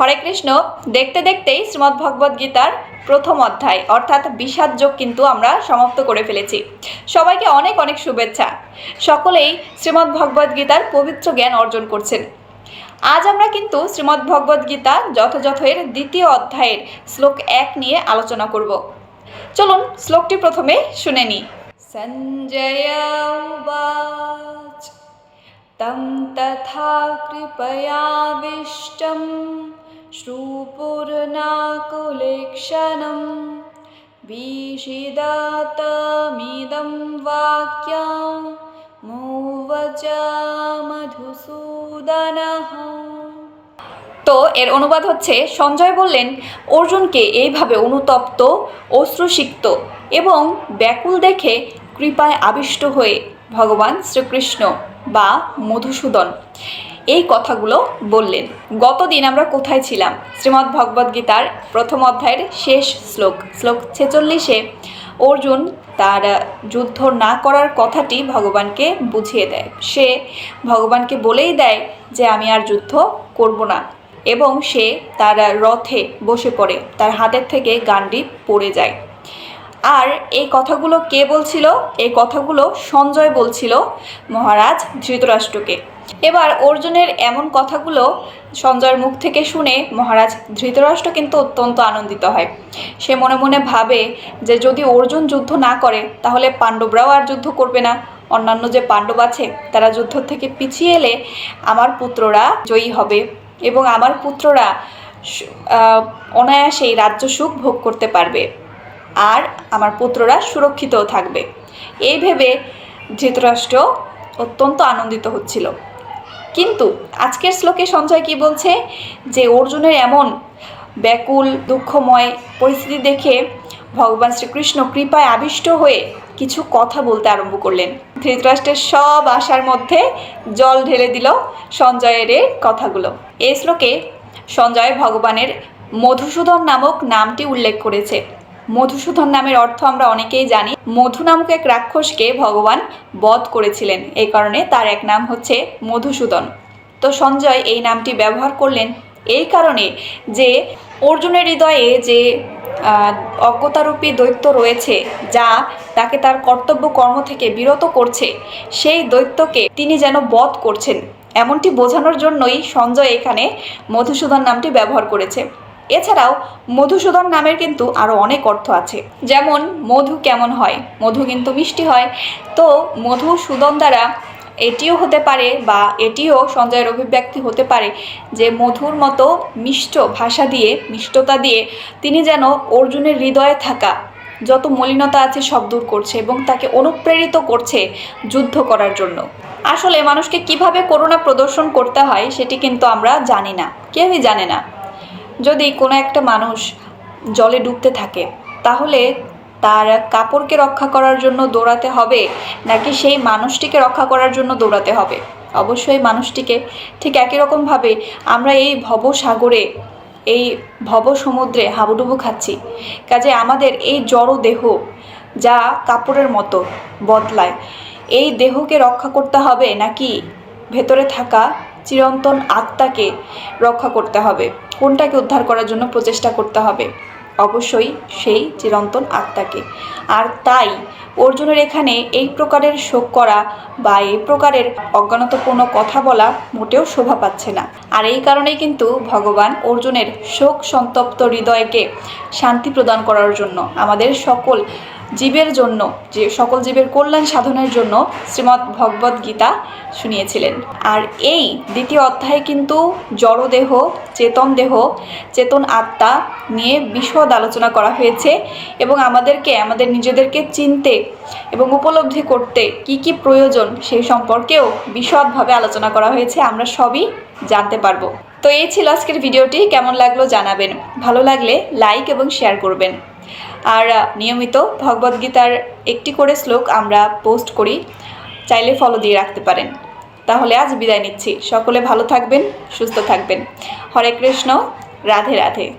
হরে কৃষ্ণ দেখতে দেখতেই শ্রীমদ্ ভগবদ গীতার প্রথম অধ্যায় অর্থাৎ বিষাদ যোগ কিন্তু আমরা সমাপ্ত করে ফেলেছি সবাইকে অনেক অনেক শুভেচ্ছা সকলেই শ্রীমদ্ ভগবদ গীতার পবিত্র জ্ঞান অর্জন করছেন আজ আমরা কিন্তু শ্রীমদ্ ভগবদ গীতা যথাযথ এর দ্বিতীয় অধ্যায়ের শ্লোক এক নিয়ে আলোচনা করব চলুন শ্লোকটি প্রথমে শুনে নিই সঞ্জয় উবাচ तं तथा कृपयाविष्टं श्रुपूर्णाकुलेक्षणं विषिदातमिदं वाक्यमुवच মধুসূদনঃ তো এর অনুবাদ হচ্ছে সঞ্জয় বললেন অর্জুনকে এইভাবে অনুতপ্ত অশ্রুসিক্ত এবং ব্যাকুল দেখে কৃপায় আবিষ্ট হয়ে ভগবান শ্রীকৃষ্ণ বা মধুসূদন এই কথাগুলো বললেন। গতদিন আমরা কোথায় ছিলাম? শ্রীমদ্ ভগবদ গীতার প্রথম অধ্যায়ের শেষ শ্লোক শ্লোক ছেচল্লিশে, অর্জুন তার যুদ্ধ না করার কথাটি ভগবানকে বুঝিয়ে দেয়। সে ভগবানকে বলেই দেয় যে, আমি আর যুদ্ধ করব না এবং সে তার রথে বসে পড়ে, তার হাতের থেকে গান্ডি পড়ে যায়। আর এই কথাগুলো কে বলছিল? এই কথাগুলো সঞ্জয় বলছিল মহারাজ ধৃতরাষ্ট্রকে। এবার অর্জুনের এমন কথাগুলো সঞ্জয়ের মুখ থেকে শুনে মহারাজ ধৃতরাষ্ট্র কিন্তু অত্যন্ত আনন্দিত হয়। সে মনে মনে ভাবে যে যদি অর্জুন যুদ্ধ না করে, তাহলে পাণ্ডবরাও আর যুদ্ধ করবে না। অন্যান্য যে পাণ্ডব আছে, তারা যুদ্ধ থেকে পিছিয়ে এলে আমার পুত্ররা জয়ী হবে এবং আমার পুত্ররা অনায়াসেই রাজ্য সুখ ভোগ করতে পারবে আর আমার পুত্ররা সুরক্ষিতও থাকবে। এই ভেবে ধৃতরাষ্ট্র অত্যন্ত আনন্দিত হচ্ছিল। কিন্তু আজকের শ্লোকে সঞ্জয় কি বলছে? যে অর্জুনের এমন ব্যাকুল, দুঃখময় পরিস্থিতি দেখে ভগবান শ্রীকৃষ্ণ কৃপায় আবিষ্ট হয়ে কিছু কথা বলতে আরম্ভ করলেন। ধৃতরাষ্ট্রের সব আশার মধ্যে জল ঢেলে দিল সঞ্জয়ের এই কথাগুলো। এই শ্লোকে সঞ্জয় ভগবানের মধুসূদন নামক নামটি উল্লেখ করেছে। মধুসূদন নামের অর্থ আমরা অনেকেই জানি। মধু নামক এক রাক্ষসকে ভগবান বধ করেছিলেন। এই কারণে তার এক নাম হচ্ছে মধুসূদন। তো সঞ্জয় এই নামটি ব্যবহার করলেন এই কারণে যে অর্জুনের হৃদয়ে যে অজ্ঞতারূপী দৈত্য রয়েছে, যা তাকে তার কর্তব্য কর্ম থেকে বিরত করছে, সেই দৈত্যকে তিনি যেন বধ করছেন। এমনটি বোঝানোর জন্যই সঞ্জয় এখানে মধুসূদন নামটি ব্যবহার করেছে। এছাড়াও মধুসূদন নামের কিন্তু আরও অনেক অর্থ আছে। যেমন, মধু কেমন হয়? মধু কিন্তু মিষ্টি হয়। তো মধুসূদন দ্বারা এটিও হতে পারে বা এটিও সঞ্জয়ের অভিব্যক্তি হতে পারে যে মধুর মতো মিষ্ট ভাষা দিয়ে, মিষ্টতা দিয়ে তিনি যেন অর্জুনের হৃদয়ে থাকা যত মলিনতা আছে সব দূর করছে এবং তাকে অনুপ্রেরিত করছে যুদ্ধ করার জন্য। আসলে মানুষকে কীভাবে করুণা প্রদর্শন করতে হয় সেটি কিন্তু আমরা জানি না। কেউই জানে না। যদি কোনো একটা মানুষ জলে ডুবতে থাকে, তাহলে তার কাপড়কে রক্ষা করার জন্য দৌড়াতে হবে, নাকি সেই মানুষটিকে রক্ষা করার জন্য দৌড়াতে হবে? অবশ্যই মানুষটিকে। ঠিক একই রকমভাবে আমরা এই ভবসাগরে, এই ভব সমুদ্রে হাবুডুবু খাচ্ছি। কাজে আমাদের এই জড় দেহ যা কাপড়ের মতো বদলায়, এই দেহকে রক্ষা করতে হবে নাকি ভেতরে থাকা চিরন্তন আত্মাকে রক্ষা করতে হবে, কোনটাকে উদ্ধার করার জন্য প্রচেষ্টা করতে হবে? অবশ্যই সেই চিরন্তন আত্মাকে। আর তাই অর্জুনের এখানে এই প্রকারের শোক করা বা এই প্রকারের অজ্ঞানতাপূর্ণ কথা বলা মোটেও শোভা পাচ্ছে না। আর এই কারণেই কিন্তু ভগবান অর্জুনের শোক সন্তপ্ত হৃদয়কে শান্তি প্রদান করার জন্য আমাদের সকল জীবের জন্য, যে সকল জীবের কল্যাণ সাধনের জন্য শ্রীমদ্ ভগবদ গীতা শুনিয়েছিলেন। আর এই দ্বিতীয় অধ্যায়ে কিন্তু জড়দেহ, চেতন দেহ, চেতন আত্মা নিয়ে বিশদ আলোচনা করা হয়েছে এবং আমাদেরকে, আমাদের নিজেদেরকে চিনতে এবং উপলব্ধি করতে কি কি প্রয়োজন সেই সম্পর্কেও বিশদভাবে আলোচনা করা হয়েছে, আমরা সবই জানতে পারব। তো এই ছিল আজকের ভিডিওটি, কেমন লাগল জানাবেন। ভালো লাগলে লাইক এবং শেয়ার করবেন। আর নিয়মিত ভগবদ্গীতার একটি করে শ্লোক আমরা পোস্ট করি, চাইলে ফলো দিয়ে রাখতে পারেন। তাহলে আজ বিদায় নিচ্ছি। সকলে ভালো থাকবেন, সুস্থ থাকবেন। হরে কৃষ্ণ, রাধে রাধে।